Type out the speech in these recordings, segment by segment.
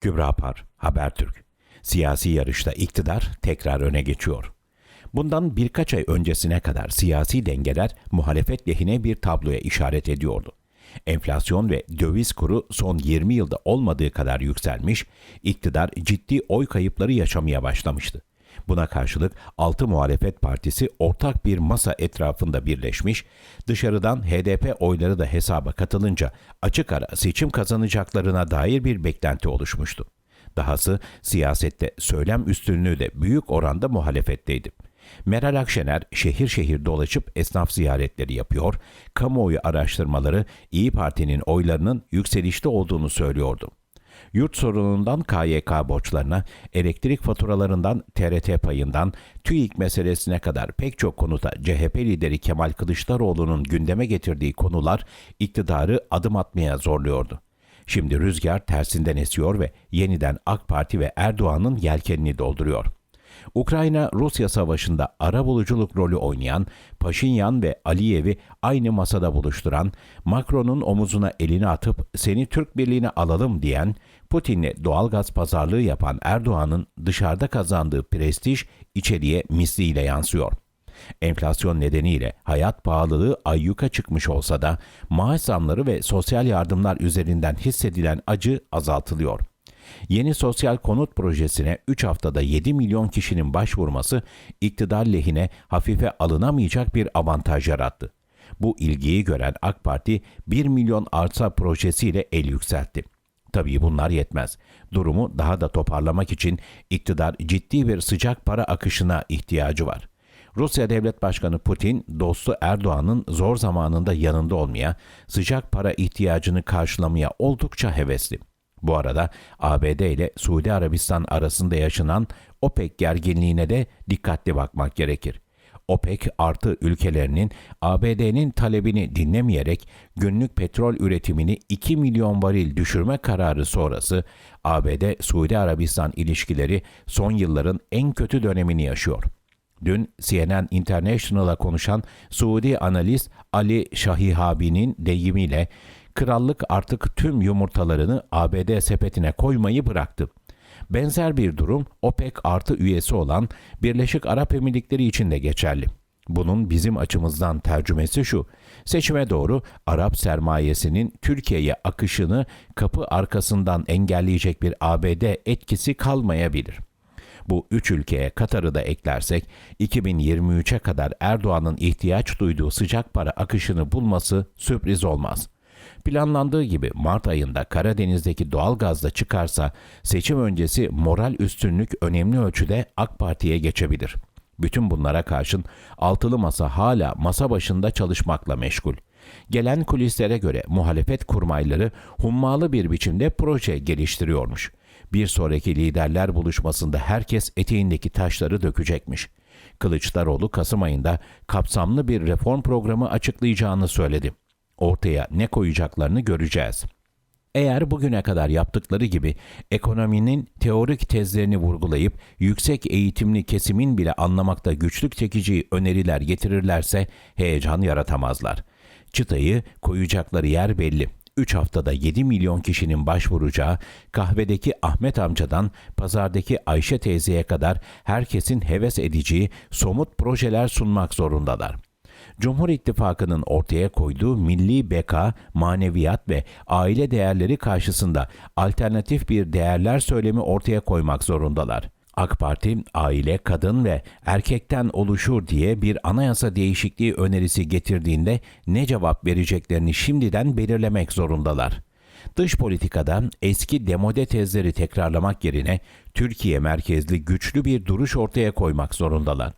Kübra Par, Habertürk. Siyasi yarışta iktidar tekrar öne geçiyor. Bundan birkaç ay öncesine kadar siyasi dengeler muhalefet lehine bir tabloya işaret ediyordu. Enflasyon ve döviz kuru son 20 yılda olmadığı kadar yükselmiş, iktidar ciddi oy kayıpları yaşamaya başlamıştı. Buna karşılık altı muhalefet partisi ortak bir masa etrafında birleşmiş, dışarıdan HDP oyları da hesaba katılınca açık ara seçim kazanacaklarına dair bir beklenti oluşmuştu. Dahası siyasette söylem üstünlüğü de büyük oranda muhalefetteydi. Meral Akşener şehir şehir dolaşıp esnaf ziyaretleri yapıyor, kamuoyu araştırmaları İyi Parti'nin oylarının yükselişte olduğunu söylüyordu. Yurt sorunundan KYK borçlarına, elektrik faturalarından TRT payından, TÜİK meselesine kadar pek çok konuda CHP lideri Kemal Kılıçdaroğlu'nun gündeme getirdiği konular iktidarı adım atmaya zorluyordu. Şimdi rüzgar tersinden esiyor ve yeniden AK Parti ve Erdoğan'ın yelkenini dolduruyor. Ukrayna-Rusya savaşında ara buluculuk rolü oynayan, Paşinyan ve Aliyev'i aynı masada buluşturan, Macron'un omuzuna elini atıp seni Türk Birliği'ne alalım diyen, Putin'le doğalgaz pazarlığı yapan Erdoğan'ın dışarıda kazandığı prestij içeriye misliyle yansıyor. Enflasyon nedeniyle hayat pahalılığı ayyuka çıkmış olsa da maaş zamları ve sosyal yardımlar üzerinden hissedilen acı azaltılıyor. Yeni sosyal konut projesine 3 haftada 7 milyon kişinin başvurması iktidar lehine hafife alınamayacak bir avantaj yarattı. Bu ilgiyi gören AK Parti 1 milyon arsa projesiyle el yükseltti. Tabii bunlar yetmez. Durumu daha da toparlamak için iktidar ciddi bir sıcak para akışına ihtiyacı var. Rusya Devlet Başkanı Putin, dostu Erdoğan'ın zor zamanında yanında olmaya, sıcak para ihtiyacını karşılamaya oldukça hevesli. Bu arada ABD ile Suudi Arabistan arasında yaşanan OPEC gerginliğine de dikkatli bakmak gerekir. OPEC artı ülkelerinin ABD'nin talebini dinlemeyerek günlük petrol üretimini 2 milyon varil düşürme kararı sonrası ABD-Suudi Arabistan ilişkileri son yılların en kötü dönemini yaşıyor. Dün CNN International'a konuşan Suudi analist Ali Şahihabi'nin deyimiyle krallık artık tüm yumurtalarını ABD sepetine koymayı bıraktı. Benzer bir durum OPEC artı üyesi olan Birleşik Arap Emirlikleri için de geçerli. Bunun bizim açımızdan tercümesi şu. Seçime doğru Arap sermayesinin Türkiye'ye akışını kapı arkasından engelleyecek bir ABD etkisi kalmayabilir. Bu üç ülkeye Katar'ı da eklersek 2023'e kadar Erdoğan'ın ihtiyaç duyduğu sıcak para akışını bulması sürpriz olmaz.'' Planlandığı gibi Mart ayında Karadeniz'deki doğal gazda çıkarsa seçim öncesi moral üstünlük önemli ölçüde AK Parti'ye geçebilir. Bütün bunlara karşın altılı masa hala masa başında çalışmakla meşgul. Gelen kulislere göre muhalefet kurmayları hummalı bir biçimde proje geliştiriyormuş. Bir sonraki liderler buluşmasında herkes eteğindeki taşları dökecekmiş. Kılıçdaroğlu Kasım ayında kapsamlı bir reform programı açıklayacağını söyledi ortaya ne koyacaklarını göreceğiz. Eğer bugüne kadar yaptıkları gibi ekonominin teorik tezlerini vurgulayıp yüksek eğitimli kesimin bile anlamakta güçlük çekici öneriler getirirlerse heyecan yaratamazlar. Çıtayı koyacakları yer belli. 3 haftada 7 milyon kişinin başvuracağı kahvedeki Ahmet amcadan pazardaki Ayşe teyzeye kadar herkesin heves edeceği somut projeler sunmak zorundalar. Cumhur İttifakı'nın ortaya koyduğu milli beka, maneviyat ve aile değerleri karşısında alternatif bir değerler söylemi ortaya koymak zorundalar. AK Parti aile, kadın ve erkekten oluşur diye bir anayasa değişikliği önerisi getirdiğinde ne cevap vereceklerini şimdiden belirlemek zorundalar. Dış politikada eski demode tezleri tekrarlamak yerine Türkiye merkezli güçlü bir duruş ortaya koymak zorundalar.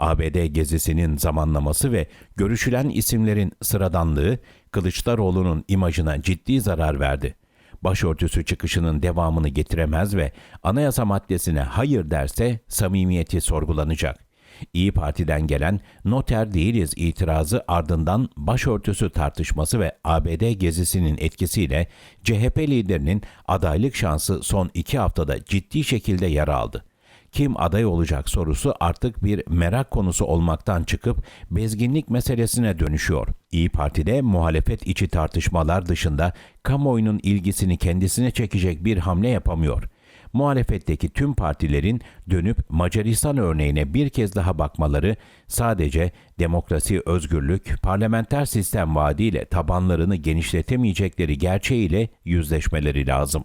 ABD gezisinin zamanlaması ve görüşülen isimlerin sıradanlığı Kılıçdaroğlu'nun imajına ciddi zarar verdi. Başörtüsü çıkışının devamını getiremez ve anayasa maddesine hayır derse samimiyeti sorgulanacak. İyi Parti'den gelen noter değiliz itirazı ardından başörtüsü tartışması ve ABD gezisinin etkisiyle CHP liderinin adaylık şansı son iki haftada ciddi şekilde yara aldı. Kim aday olacak sorusu artık bir merak konusu olmaktan çıkıp bezginlik meselesine dönüşüyor. İyi Parti'de muhalefet içi tartışmalar dışında kamuoyunun ilgisini kendisine çekecek bir hamle yapamıyor. Muhalefetteki tüm partilerin dönüp Macaristan örneğine bir kez daha bakmaları sadece demokrasi, özgürlük, parlamenter sistem vaadiyle tabanlarını genişletemeyecekleri gerçeğiyle yüzleşmeleri lazım.